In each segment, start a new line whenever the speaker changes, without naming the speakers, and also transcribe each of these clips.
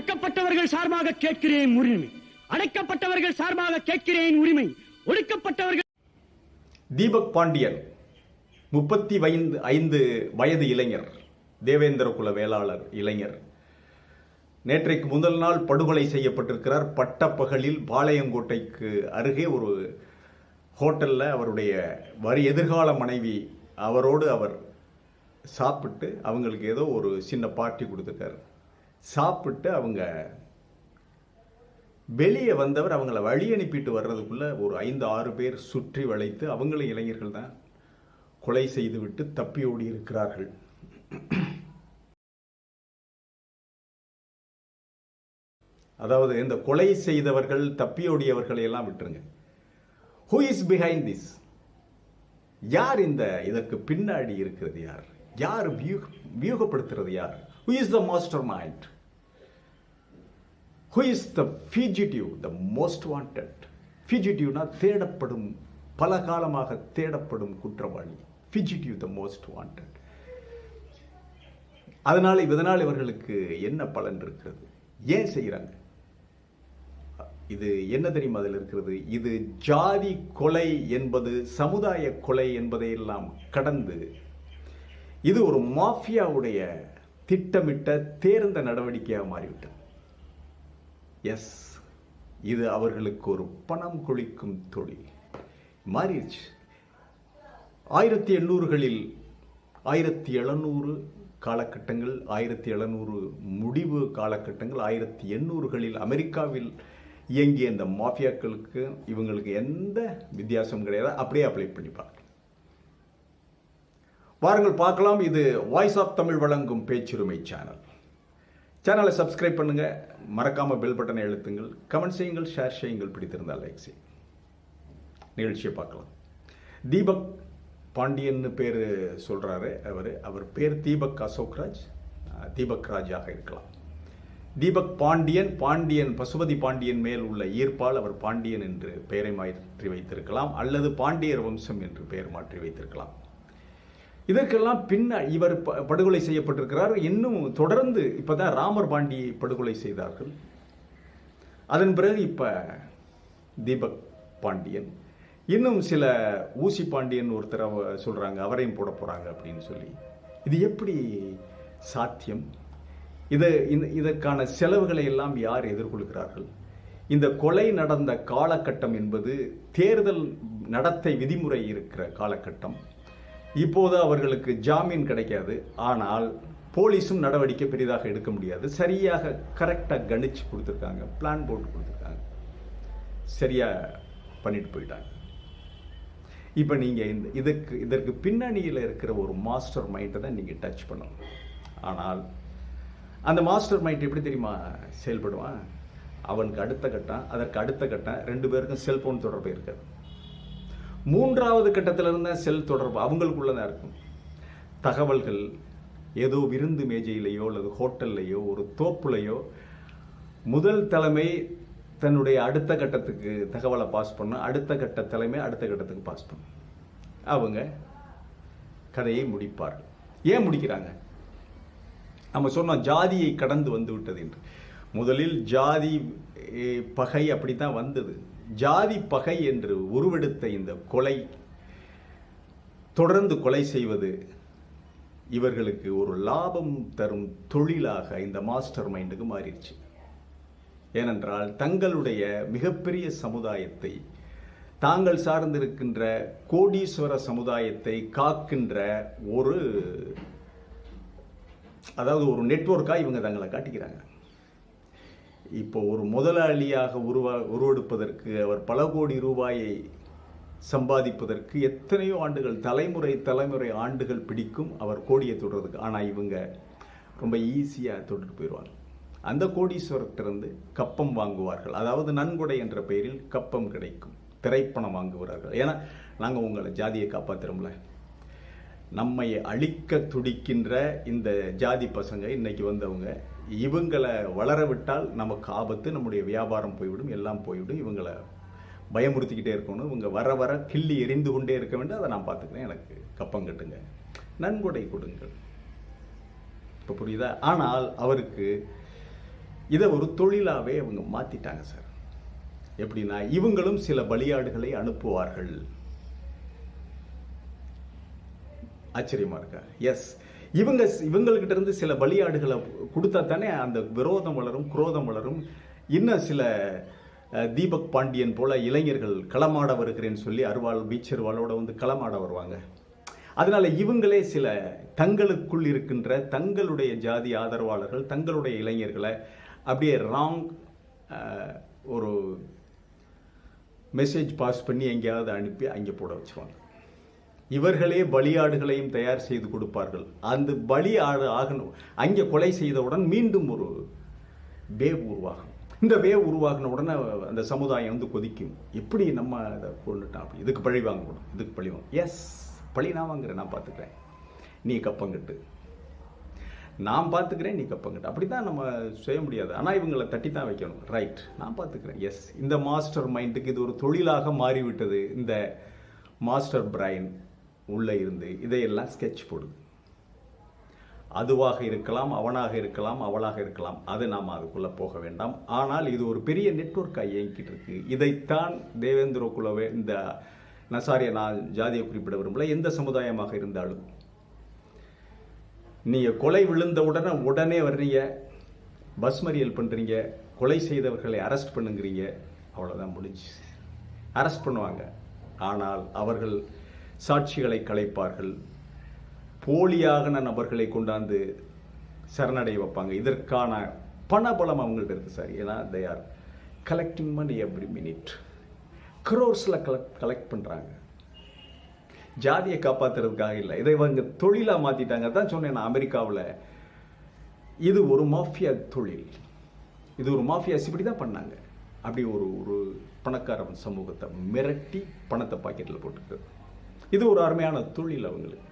ஒடுக்கப்பட்டவர்கள் சார்பாக கேட்கிறேன் உரிமை. அடைக்கப்பட்டவர்கள் சார்பாக கேட்கிறேன் உரிமை. ஒடுக்கப்பட்டவர்கள்
தீபக் பாண்டியன் முப்பத்தி ஐந்து ஐந்து வயது இளைஞர் தேவேந்திர குல வேளாளர் இளைஞர். நேற்றைக்கு முதல் நாள் படுகொலை செய்யப்பட்டிருக்கிறார். பட்டப்பகலில் பாளையங்கோட்டைக்கு அருகே ஒரு ஹோட்டலில் அவருடைய வரி எதிர்கால மனைவி அவரோடு அவர் சாப்பிட்டு அவங்களுக்கு ஏதோ ஒரு சின்ன பார்ட்டி கொடுத்துருக்காரு. சாப்பிட்டு அவங்க வெளியே வந்தவர் அவங்கள வழி அனுப்பிட்டு வர்றதுக்குள்ளே ஒரு ஐந்து ஆறு பேர் சுற்றி வளைத்து அவங்களும் இளைஞர்கள் தான் கொலை செய்துவிட்டு தப்பி ஓடி இருக்கிறார்கள். அதாவது இந்த கொலை செய்தவர்கள் தப்பியோடியவர்களை எல்லாம் விட்டுருங்க. ஹூ இஸ் பிஹைண்ட் திஸ் யார் இந்த இதற்கு பின்னாடி இருக்கிறது யார்? யார் வியூக வியூகப்படுத்துறது யார்? Who is the master mind who is the fugitive the most wanted ஃபியூஜிட்டிவ்னா தேடப்படும் பல காலமாக தேடப்படும் குற்றவாளி. ஃபியூஜிட்டிவ் த மோஸ்ட் வாண்டட் அதனால் இதனால் இவர்களுக்கு என்ன பலன் இருக்கிறது? ஏன் செய்கிறாங்க? இது என்ன தெரியுமா அதில் இருக்கிறது? இது ஜாதி கொலை என்பது சமுதாய கொலை என்பதையெல்லாம் கடந்து இது ஒரு மாஃபியாவுடைய திட்டமிட்ட தேர்ந்த நடவடிக்கையாக மாறிவிட்டது. எஸ் இது அவர்களுக்கு ஒரு பணம் கொளிக்கும் தொழில். மாறிடுச்சு. ஆயிரத்தி எண்ணூறுகளில் ஆயிரத்தி எழுநூறு காலகட்டங்கள் ஆயிரத்தி எழுநூறு முடிவு காலகட்டங்கள் ஆயிரத்தி எண்ணூறுகளில் அமெரிக்காவில் இயங்கிய இந்த மாஃபியாக்களுக்கு இவங்களுக்கு எந்த வித்தியாசமும் கிடையாது. அப்படியே அப்ளை பண்ணிப்பாங்க வாருங்கள் பார்க்கலாம். இது வாய்ஸ் ஆஃப் தமிழ் வழங்கும் பேச்சுரிமை சேனல் சேனலை சப்ஸ்கிரைப் பண்ணுங்க. மறக்காம பெல் பட்டனை எழுத்துங்கள் கமெண்ட் செய்யுங்கள் ஷேர் செய்யுங்கள். பிடித்திருந்தால் லைக் செய்யுங்கள் நிகழ்ச்சியை பார்க்கலாம். தீபக் பாண்டியன்னு பேர் சொல்கிறாரு அவர். அவர் பேர் தீபக் அசோக்ராஜ் தீபக் ராஜாக இருக்கலாம். தீபக் பாண்டியன் பாண்டியன் பசுபதி பாண்டியன் மேல் உள்ள ஈர்ப்பால் அவர் பாண்டியன் என்று பெயரை மாற்றி வைத்திருக்கலாம். அல்லது பாண்டியர் வம்சம் என்று பெயர் மாற்றி வைத்திருக்கலாம். இதற்கெல்லாம் பின்ன இவர் படுகொலை செய்யப்பட்டிருக்கிறார். இன்னும் தொடர்ந்து இப்போ தான் ராமர் பாண்டியை படுகொலை செய்தார்கள். அதன் பிறகு இப்போ தீபக் பாண்டியன் இன்னும் சில ஊசி பாண்டியன் ஒருத்தர் சொல்கிறாங்க அவரையும் போட போகிறாங்க அப்படின்னு சொல்லி. இது எப்படி சாத்தியம்? இதை இந்த- இதற்கான செலவுகளை எல்லாம் யார் எதிர்கொள்கிறார்கள்? இந்த கொலை நடந்த காலகட்டம் என்பது தேர்தல் நடத்தை விதிமுறை இருக்கிற காலகட்டம். இப்போது அவர்களுக்கு ஜாமீன் கிடைக்காது. ஆனால் போலீஸும் நடவடிக்கை பெரிதாக எடுக்க முடியாது. சரியாக கரெக்டாக கணிச்சு கொடுத்துருக்காங்க. பிளான் போட்டு கொடுத்துருக்காங்க. சரியாக பண்ணிட்டு போயிட்டாங்க. இப்போ நீங்கள் இந்த இதுக்கு இதற்கு பின்னணியில் இருக்கிற ஒரு மாஸ்டர் மைண்டை தான் நீங்கள் டச் பண்ணணும். ஆனால் அந்த மாஸ்டர் மைண்ட் எப்படி தெரியுமா செயல்படுவான்? அவனுக்கு அடுத்த கட்டம் அதற்கு அடுத்த கட்டம் ரெண்டு பேருக்கும் செல்ஃபோன் தொடர்பு இருக்காது. மூன்றாவது கட்டத்தில் இருந்த செல் தொடர்பு அவங்களுக்குள்ளே தான் இருக்கும். தகவல்கள் ஏதோ விருந்து மேஜையிலையோ அல்லது ஹோட்டல்லையோ ஒரு தோப்புலையோ முதல் தலைமை தன்னுடைய அடுத்த கட்டத்துக்கு தகவலை பாஸ் பண்ணும் அடுத்த கட்ட தலைமை அடுத்த கட்டத்துக்கு பாஸ் பண்ணும் அவங்க கதையை முடிப்பார்கள். ஏன் முடிக்கிறாங்க? நம்ம சொன்னோம் ஜாதியை கடந்து வந்து விட்டது என்று. முதலில் ஜாதி பகை அப்படி தான் வந்தது. ஜாதி பகை என்று உருவெடுத்த இந்த கொலை தொடர்ந்து கொலை செய்வது இவர்களுக்கு ஒரு லாபம் தரும் தொழிலாக இந்த மாஸ்டர் மைண்டுக்கு மாறிடுச்சு. ஏனென்றால் தங்களுடைய மிகப்பெரிய சமுதாயத்தை தாங்கள் சார்ந்திருக்கின்ற கோடீஸ்வர சமுதாயத்தை காக்கின்ற ஒரு அதாவது ஒரு நெட்வொர்க்காக இவங்க தங்களை காட்டிக்கிறாங்க. இப்போ ஒரு முதலாளியாக உருவா உருவெடுப்பதற்கு அவர் பல கோடி ரூபாயை சம்பாதிப்பதற்கு எத்தனையோ ஆண்டுகள் தலைமுறை தலைமுறை ஆண்டுகள் பிடிக்கும் அவர் கோடியை தொடுறதுக்கு. ஆனால் இவங்க ரொம்ப ஈஸியாக தொட்டுட்டு போயிடுவாங்க. அந்த கோடீஸ்வரத்திலிருந்து கப்பம் வாங்குவார்கள். அதாவது நன்கொடை என்ற பெயரில் கப்பம் கிடைக்கும். திரைப்பணம் வாங்குகிறார்கள். ஏன்னா நாங்கள் உங்களை ஜாதியை காப்பாற்றுறோம்ல நம்மை அழிக்க துடிக்கின்ற இந்த ஜாதி பசங்க இன்னைக்கு வந்தவங்க இவங்களை வளர விட்டால் நமக்கு ஆபத்து நம்முடைய வியாபாரம் போய்விடும் எல்லாம் போய்விடும். இவங்களை பயமுறுத்திக்கிட்டே இருக்கணும். இவங்க வர வர கிள்ளி எரிந்து கொண்டே இருக்க வேண்டும். அதை நான் பார்த்துக்கிறேன். எனக்கு கப்பம் கட்டுங்க. நன்கொடை கொடுங்கள். இப்போ புரியுதா? ஆனால் அவருக்கு இதை ஒரு தொழிலாகவே அவங்க மாற்றிட்டாங்க சார். எப்படின்னா இவங்களும் சில பலியாடுகளை அனுப்புவார்கள். ஆச்சரியமா இருக்கா? எஸ் இவங்க இவங்கள்கிட்ட இருந்து சில பலியாடுகளை கொடுத்தா தானே அந்த விரோதம் வளரும் குரோதம் வளரும். இன்னும் சில தீபக் பாண்டியன் போல இளைஞர்கள் களமாட வருகிறேன்னு சொல்லி அருவாள் பீச்சருவாளோட வந்து களமாட வருவாங்க. அதனால இவங்களே சில தங்களுக்குள் இருக்கின்ற தங்களுடைய ஜாதி ஆதரவாளர்கள் தங்களுடைய இளைஞர்களை அப்படியே ராங் ஒரு மெசேஜ் பாஸ் பண்ணி எங்கேயாவது அனுப்பி அங்கே போட வச்சுருவாங்க இவர்களே பலியாடுகளையும் தயார் செய்து கொடுப்பார்கள். அந்த பலி ஆடு ஆகணும். அங்கே கொலை செய்தவுடன் மீண்டும் ஒரு வேவ் உருவாகும். இந்த வேவ் உருவாகின உடனே அந்த சமுதாயம் வந்து கொதிக்கும். எப்படி நம்ம அதை கொண்டுட்டோம் அப்படி. இதுக்கு பழி வாங்கணும். இதுக்கு பழி வாங்க எஸ் பழி நான் வாங்குறேன். நான் பார்த்துக்கிறேன். நீ கப்பங்கிட்டு நான் பார்த்துக்கிறேன் நீ கப்பங்கிட்டு அப்படி தான் நம்ம செய்ய முடியாது. ஆனால் இவங்களை தட்டி தான் வைக்கணும். ரைட் நான் பார்த்துக்கிறேன். எஸ் இந்த மாஸ்டர் மைண்டுக்கு இது ஒரு தொழிலாக மாறிவிட்டது. இந்த மாஸ்டர் பிரைன் உள்ளே இருந்து இதையெல்லாம் ஸ்கெட்ச் போடுது அதுவாக இருக்கலாம் அவனாக இருக்கலாம் அவளாக இருக்கலாம். அது நாம் அதுக்குள்ளே போக வேண்டாம். ஆனால் இது ஒரு பெரிய நெட்வொர்க்காக இயங்கிட்டு இருக்கு. இதைத்தான் தேவேந்திர குலவே இந்த நசாரிய நான் ஜாதியை குறிப்பிட விரும்பல. எந்த சமுதாயமாக இருந்தாலும். நீங்கள் கொலை விழுந்த உடனே உடனே வர்றீங்க. பஸ் மறியல் பண்ணுறீங்க கொலை செய்தவர்களை அரெஸ்ட் பண்ணுங்கிறீங்க. அவ்வளோதான் முடிஞ்சு அரெஸ்ட் பண்ணுவாங்க. ஆனால் அவர்கள் சாட்சிகளை கலைப்பார்கள் போலியாகன நபர்களை கொண்டாந்து சரணடைய வைப்பாங்க. இதற்கான பணபலம் அவங்கள்ட்ட இருக்குது சார். ஏன்னா they are collecting money every minute க்ரோர்ஸில் collect collect பண்ணுறாங்க ஜாதியை காப்பாற்றுறதுக்காக இல்லை. இதை இவங்க தொழிலாக மாற்றிட்டாங்க தான் சொன்னேன் நான் அமெரிக்காவில். இது ஒரு மாஃபியா தொழில். இது ஒரு மாஃபியாஸ் இப்படி தான் பண்ணாங்க. அப்படி ஒரு ஒரு பணக்காரன் சமூகத்தை மிரட்டி பணத்தை பாக்கெட்டில் போட்டுக்கிறது இது ஒரு அருமையான தொழில் அவங்களுக்கு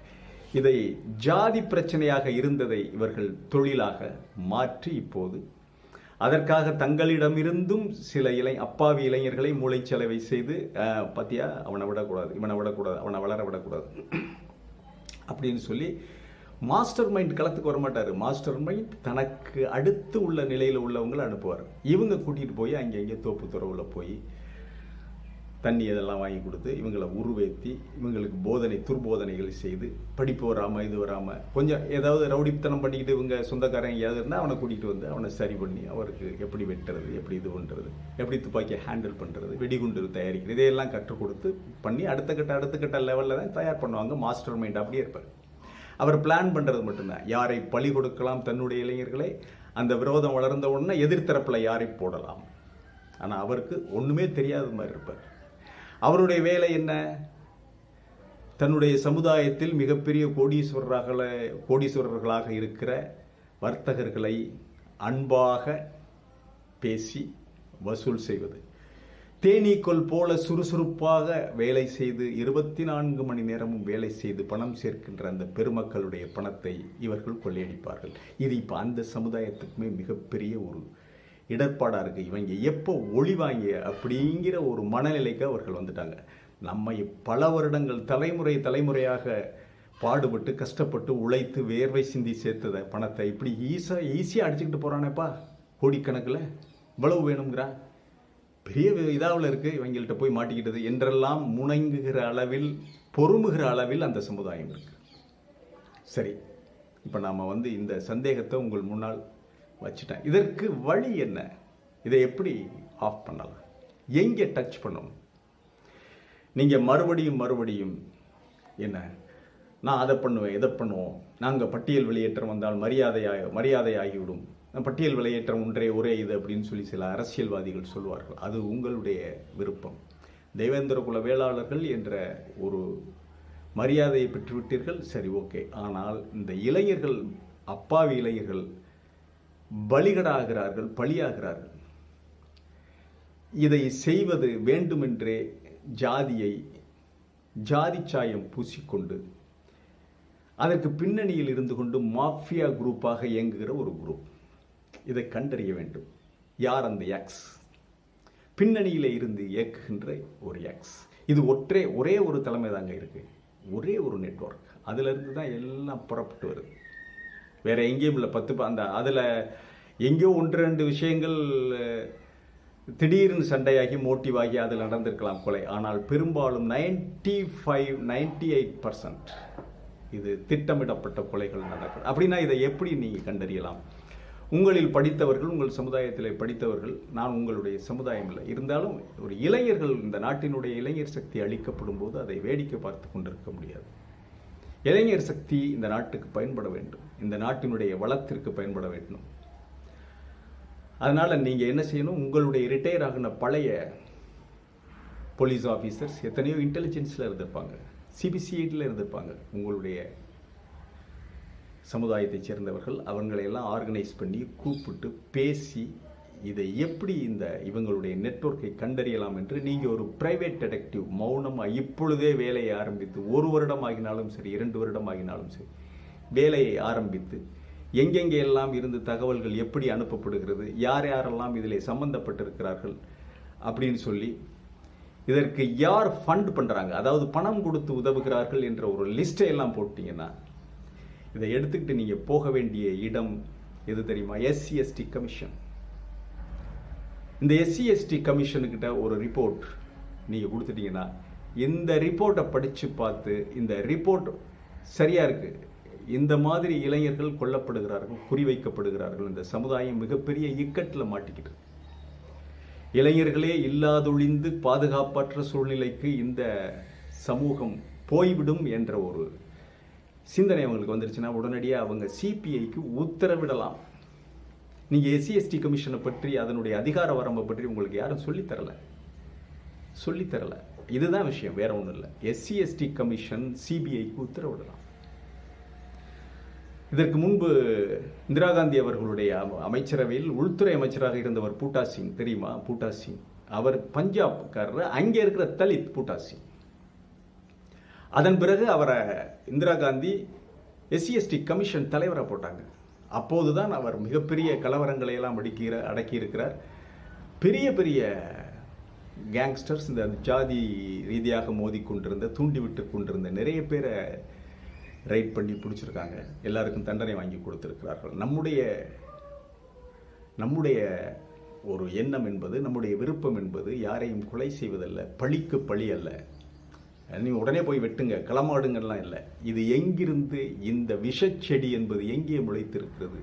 இதை ஜாதி பிரச்சனையாக இருந்ததை இவர்கள் தொழிலாக மாற்றி இப்போது அதற்காக தங்களிடமிருந்தும் சில இளை அப்பாவி இளைஞர்களை மூளைச்சலவை செய்து பத்தியா அவனை விடக்கூடாது இவனை விடக்கூடாது அவனை வளர விடக்கூடாது அப்படின்னு சொல்லி மாஸ்டர் மைண்ட் களத்துக்கு வர மாட்டார் மாஸ்டர் மைண்ட் தனக்கு அடுத்து உள்ள நிலையில் உள்ளவங்களை அனுப்புவார். இவங்க கூட்டிகிட்டு போய் அங்கே இங்கே தோப்பு துறவில் போய் தண்ணி இதெல்லாம் வாங்கி கொடுத்து இவங்களை உருவேற்றி இவங்களுக்கு போதனை துர்போதனைகள் செய்து படிப்பு வராமல் இது வராமல் கொஞ்சம் ஏதாவது ரவுடித்தனம் பண்ணிக்கிட்டு இவங்க சொந்தக்காரங்க ஏதாவது இருந்தால் அவனை கூட்டிகிட்டு வந்து அவனை சரி பண்ணி அவருக்கு எப்படி வெட்டுறது எப்படி இது பண்ணுறது எப்படி துப்பாக்கியை ஹேண்டில் பண்ணுறது வெடிகுண்டு தயாரிக்கிறது இதையெல்லாம் கற்றுக் கொடுத்து பண்ணி அடுத்த கட்ட அடுத்த கட்ட லெவலில் தான் தயார் பண்ணுவாங்க மாஸ்டர் மைண்ட் அப்படியே இருப்பார். அவர் பிளான் பண்ணுறது மட்டும்தான். யாரை பழி கொடுக்கலாம் தன்னுடைய இளைஞர்களை அந்த விரோதம் வளர்ந்த உடனே எதிர்த்தரப்பில் யாரை போடலாம்? ஆனால் அவருக்கு ஒன்றுமே தெரியாத மாதிரி இருப்பார். அவருடைய வேலை என்ன? தன்னுடைய சமுதாயத்தில் மிகப்பெரிய கோடீஸ்வரர்கள கோடீஸ்வரர்களாக இருக்கிற வர்த்தகர்களை அன்பாக பேசி வசூல் செய்வது. தேனீக்கொள் போல சுறுசுறுப்பாக வேலை செய்து இருபத்தி நான்கு மணி நேரமும் வேலை செய்து பணம் சேர்க்கின்ற அந்த பெருமக்களுடைய பணத்தை இவர்கள் கொள்ளையடிப்பார்கள். இது இப்போ அந்த சமுதாயத்துக்குமே மிகப்பெரிய ஒரு இடர்பாடாக இருக்குது இவங்க எப்போ ஒளிவாங்க அப்படிங்கிற ஒரு மனநிலைக்கு அவர்கள் வந்துட்டாங்க. நம்மை பல வருடங்கள் தலைமுறை தலைமுறையாக பாடுபட்டு கஷ்டப்பட்டு உழைத்து வேர்வை சிந்தி சேர்த்தத பணத்தை இப்படி ஈஸியாக ஈஸியாக அடிச்சுக்கிட்டு போகிறானேப்பா கோடிக்கணக்கில் இவ்வளவு வேணுங்கிறா பெரிய இதாவில் இருக்குது இவங்கள்ட்ட போய் மாட்டிக்கிட்டது. என்றெல்லாம் முணங்குகிற அளவில் பொறுமுகிற அளவில் அந்த சமுதாயம் இருக்குது சரி இப்போ நாம் வந்து இந்த சந்தேகத்தை உங்கள் முன்னால் வச்சுட்டேன். இதற்கு வழி என்ன? இதை எப்படி ஆஃப் பண்ணலாம்? எங்கே டச் பண்ணணும்? நீங்கள் மறுபடியும் மறுபடியும் என்ன? நான் அதை பண்ணுவேன் இதை பண்ணுவோம். நாங்கள் பட்டியல் வெளியேற்றம் வந்தால் மரியாதையாக மரியாதையாகிவிடும். பட்டியல் வெளியேற்றம் ஒன்றே ஒரே இது அப்படின்னு சொல்லி சில அரசியல்வாதிகள் சொல்வார்கள். அது உங்களுடைய விருப்பம். தேவேந்திர குல வேளாளர்கள் என்ற ஒரு மரியாதையை பெற்றுவிட்டீர்கள். சரி ஓகே. ஆனால் இந்த இளைஞர்கள் அப்பாவி இளைஞர்கள் பலிகடாகிறார்கள் பலியாகிறார்கள் இதை செய்வது வேண்டுமென்றே ஜாதியை ஜாதி சாயம் பூசிக்கொண்டு அதற்கு பின்னணியில் இருந்து கொண்டு மாஃபியா குரூப்பாக இயங்குகிற ஒரு குரூப். இதை கண்டறிய வேண்டும். யார் அந்த எக்ஸ் பின்னணியில் இருந்து இயக்குகின்ற ஒரு எக்ஸ் இது ஒற்றே ஒரே ஒரு தலைமை தாங்க இருக்குது ஒரே ஒரு நெட்வொர்க் அதிலிருந்து தான் எல்லாம் புறப்பட்டு வருது. வேற எங்கேயும் இல்லை. பத்து அந்த அதில் எங்கேயோ ஒன்று ரெண்டு விஷயங்கள் திடீர்னு சண்டையாகி மோட்டிவாகி அதில் நடந்திருக்கலாம் கொலை ஆனால் பெரும்பாலும் ninety five ninety eight percent இது திட்டமிடப்பட்ட கொலைகள் நடக்கும். அப்படின்னா இதை எப்படி நீங்கள் கண்டறியலாம்? உங்களில் படித்தவர்கள் உங்கள் சமுதாயத்தில் படித்தவர்கள் நான் உங்களுடைய சமுதாயம் இல்லை. இருந்தாலும் ஒரு இளைஞர்கள் இந்த நாட்டினுடைய இளைஞர் சக்தி அளிக்கப்படும் போது அதை வேடிக்கை பார்த்து கொண்டிருக்க முடியாது. இளைஞர் சக்தி இந்த நாட்டுக்கு பயன்பட வேண்டும். இந்த நாட்டினுடைய வளத்திற்கு பயன்பட வேண்டும். அதனால் நீங்கள் என்ன செய்யணும்? உங்களுடைய ரிட்டையர் ஆகின பழைய போலீஸ் ஆஃபீஸர்ஸ் எத்தனையோ இன்டெலிஜென்ஸில் இருந்திருப்பாங்க. சிபிசிஐடியில் இருந்திருப்பாங்க. உங்களுடைய சமுதாயத்தைச் சேர்ந்தவர்கள் அவங்களையெல்லாம் ஆர்கனைஸ் பண்ணி கூப்பிட்டு பேசி இதை எப்படி இந்த இவங்களுடைய நெட்வொர்க்கை கண்டறியலாம் என்று நீங்கள் ஒரு பிரைவேட் டிடெக்டிவ் மௌனமாக இப்பொழுதே வேலையை ஆரம்பித்து ஒரு வருடம் ஆகினாலும் சரி இரண்டு வருடம் ஆகினாலும் சரி வேலையை ஆரம்பித்து எங்கெங்கே எல்லாம் இருந்து தகவல்கள் எப்படி அனுப்பப்படுகிறது யார் யாரெல்லாம் இதில் சம்பந்தப்பட்டிருக்கிறார்கள் அப்படின்னு சொல்லி இதற்கு யார் ஃபண்ட் பண்ணுறாங்க அதாவது பணம் கொடுத்து உதவுகிறார்கள் என்ற ஒரு லிஸ்ட்டை எல்லாம் போட்டிங்கன்னா இதை எடுத்துக்கிட்டு நீங்கள் போக வேண்டிய இடம் எது தெரியுமா? எஸ்சிஎஸ்டி கமிஷன் இந்த எஸ்சி எஸ்டி கமிஷனுக்கிட்ட ஒரு ரிப்போர்ட் நீங்கள் கொடுத்துட்டீங்கன்னா இந்த ரிப்போர்ட்டை படித்து பார்த்து இந்த ரிப்போர்ட் சரியாக இருக்குது இந்த மாதிரி இளைஞர்கள் கொல்லப்படுகிறார்கள் குறிவைக்கப்படுகிறார்கள். இந்த சமுதாயம் மிகப்பெரிய இக்கட்டில் மாட்டிக்கிட்டு. இளைஞர்களே இல்லாதொழிந்து பாதுகாப்பற்ற சூழ்நிலைக்கு இந்த சமூகம் போய்விடும் என்ற ஒரு சிந்தனை அவங்களுக்கு வந்துருச்சுன்னா உடனடியாக அவங்க சிபிஐக்கு உத்தரவிடலாம். நீங்கள் எஸ்சி எஸ்டி கமிஷனை பற்றி அதனுடைய அதிகார வரம்பை பற்றி உங்களுக்கு யாரும் சொல்லித்தரல சொல்லித்தரல இதுதான் விஷயம் வேற ஒன்றும் இல்லை. எஸ்சி எஸ்டி கமிஷன் சிபிஐக்கு உத்தரவிடலாம். இதற்கு முன்பு இந்திரா காந்தி அவர்களுடைய அமைச்சரவையில் உள்துறை அமைச்சராக இருந்தவர் பூட்டா சிங் தெரியுமா? பூட்டா சிங். அவர் பஞ்சாப்காரர் அங்கே இருக்கிற தலித் பூட்டா சிங். அதன் பிறகு அவரை இந்திரா காந்தி எஸ்சிஎஸ்டி கமிஷன் தலைவராக போட்டாங்க. அப்போதுதான் அவர் மிகப்பெரிய கலவரங்களை எல்லாம் அடக்கிற அடக்கி இருக்கிறார் பெரிய பெரிய கேங்ஸ்டர்ஸ் இந்த ஜாதி ரீதியாக மோதிக்கொண்டிருந்த தூண்டிவிட்டு கொண்டிருந்த நிறைய பேரை ரைட் பண்ணி பிடிச்சிருக்காங்க. எல்லாருக்கும் தண்டனை வாங்கி கொடுத்துருக்கிறார்கள். நம்முடைய நம்முடைய ஒரு எண்ணம் என்பது நம்முடைய விருப்பம் என்பது யாரையும் கொலை செய்வதல்ல பழிக்கு பழி அல்ல. நீ உடனே போய் வெட்டுங்க. களமாடுங்கள்லாம் இல்லை. இது எங்கிருந்து இந்த விஷச்செடி என்பது எங்கே முளைத்திருக்கிறது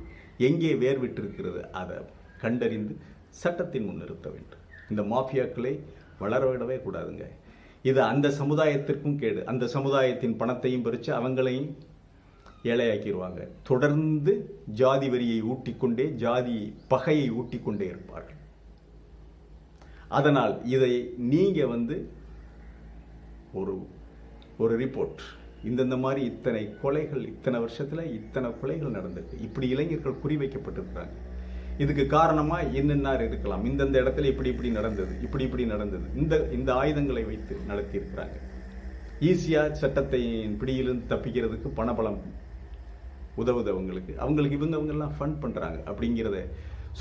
எங்கே வேர் விட்டிருக்கிறது அதை கண்டறிந்து சட்டத்தின் முன் நிறுத்த வேண்டும். இந்த மாஃபியாக்களை வளர விடவே கூடாதுங்க. இது அந்த சமுதாயத்திற்கும் கேடு. அந்த சமுதாயத்தின் பணத்தையும் பறித்து அவங்களையும் ஏழையாக்கிடுவாங்க தொடர்ந்து ஜாதி வரியை ஊட்டிக்கொண்டே ஜாதி பகையை ஊட்டிக்கொண்டே இருப்பார்கள். அதனால் இதை நீங்கள் வந்து ஒரு ஒரு ரிப்போர்ட் இந்தந்த மாதிரி இத்தனை கொலைகள் இத்தனை வருஷத்தில் இத்தனை கொலைகள் நடந்திருக்கு. இப்படி இளைஞர்கள் குறிவைக்கப்பட்டிருக்கிறாங்க இதுக்கு காரணமாக என்னென்ன இருக்கலாம்? இந்தந்த இடத்துல இப்படி இப்படி நடந்தது இப்படி இப்படி நடந்தது. இந்த இந்த ஆயுதங்களை வைத்து நடத்தியிருக்கிறாங்க. ஈஸியாக ஈஸியா சட்டத்தை பிடியிலிருந்து தப்பிக்கிறதுக்கு பணபலம் உதவுது அவங்களுக்கு. அவங்களுக்கு இவங்க அவங்கெல்லாம் ஃபண்ட் பண்ணுறாங்க அப்படிங்கிறத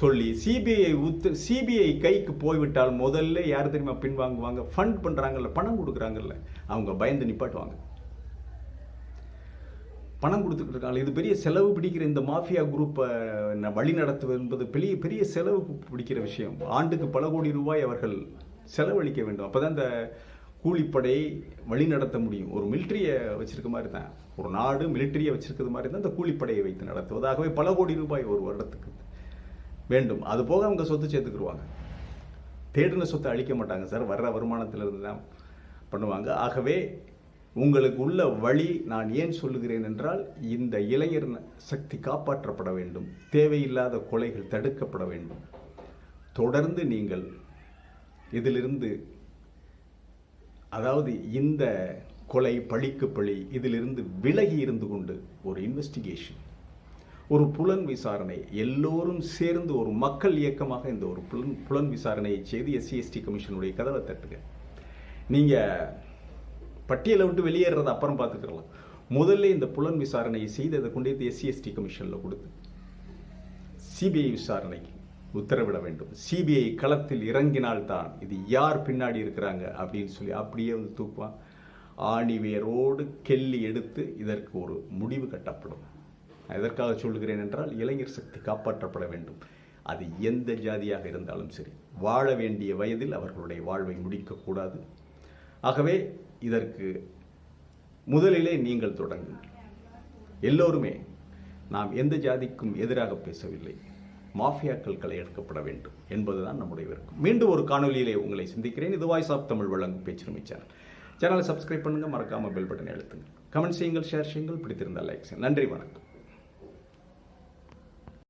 சொல்லி சிபிஐ உத்து சிபிஐ கைக்கு போய்விட்டால் முதல்ல யார் தெரியுமா பின்வாங்குவாங்க ஃபண்ட் பண்ணுறாங்கல்ல பணம் கொடுக்குறாங்கல்ல. அவங்க பயந்து நிப்பாட்டுவாங்க. பணம் கொடுத்துக்கிட்டு இருக்காங்க இது பெரிய செலவு பிடிக்கிற இந்த மாஃபியா குரூப்பை வழி நடத்துவது என்பது பெரிய பெரிய செலவு பிடிக்கிற விஷயம். ஆண்டுக்கு பல கோடி ரூபாய் அவர்கள் செலவழிக்க வேண்டும். அப்பதான் இந்த கூலிப்படை வழி நடத்த முடியும். ஒரு மிலிட்ரியை வச்சிருக்க மாதிரி தான். ஒரு நாடு மிலிட்ரியை வச்சிருக்கிறது மாதிரி தான் இந்த கூலிப்படையை வைத்து நடத்துவது. ஆகவே பல கோடி ரூபாய் ஒரு வருடத்துக்கு. வேண்டும். அது போக அவங்க சொத்து சேர்த்துக்கிடுவாங்க தேடின சொத்தை அழிக்க மாட்டாங்க சார். வர்ற வருமானத்திலிருந்து தான் பண்ணுவாங்க. ஆகவே உங்களுக்கு உள்ள வழி நான் ஏன் சொல்லுகிறேன் என்றால் இந்த இளைஞர் சக்தி காப்பாற்றப்பட வேண்டும். தேவையில்லாத கொலைகள் தடுக்கப்பட வேண்டும். தொடர்ந்து நீங்கள் இதிலிருந்து அதாவது இந்த கொலை பழிக்கு பழி இதிலிருந்து விலகி இருந்து கொண்டு ஒரு இன்வெஸ்டிகேஷன் ஒரு புலன் விசாரணை எல்லோரும் சேர்ந்து ஒரு மக்கள் இயக்கமாக இந்த ஒரு புலன் புலன் விசாரணையை செய்து எஸ்சிஎஸ்டி கமிஷனுடைய கதவை தட்டுங்க. நீங்கள் பட்டியலை விட்டு வெளியேறத அப்புறம் பார்த்துக்கலாம். முதல்ல இந்த புலன் விசாரணையை செய்து அதை கொண்டு வந்து எஸ்சிஎஸ்டி கமிஷனில் கொடுத்து சிபிஐ விசாரணைக்கு உத்தரவிட வேண்டும். சிபிஐ களத்தில் இறங்கினால்தான் இது யார் பின்னாடி இருக்கிறாங்க அப்படின்னு சொல்லி அப்படியே வந்து தூக்குவான். ஆணிவேரோடு கெல்லி எடுத்து இதற்கு ஒரு முடிவு கட்டப்படும். எதற்காக சொல்கிறேன் என்றால் இளைஞர் சக்தி காப்பாற்றப்பட வேண்டும். அது எந்த ஜாதியாக இருந்தாலும் சரி வாழ வேண்டிய வயதில் அவர்களுடைய வாழ்வை முடிக்கக்கூடாது ஆகவே இதற்கு முதலிலே நீங்கள் தொடங்குங்கள். எல்லோருமே நாம் எந்த ஜாதிக்கும் எதிராக பேசவில்லை. மாஃபியாக்கள் களை எடுக்கப்பட வேண்டும் என்பதுதான் நம்முடைய விருப்பம். மீண்டும் ஒரு காணொலியிலே உங்களை சிந்திக்கிறேன். இது வாய்ஸ் ஆஃப் தமிழ் வழங்கும் பேச்சுரிமை சேனல். சேனலை சப்ஸ்கிரைப் பண்ணுங்கள் மறக்காமல் பெல் பட்டனை அழுத்துங்க. கமெண்ட் செய்யுங்கள் ஷேர் செய்யுங்கள் பிடித்திருந்தால் லைக் செய்யுங்கள். நன்றி வணக்கம்.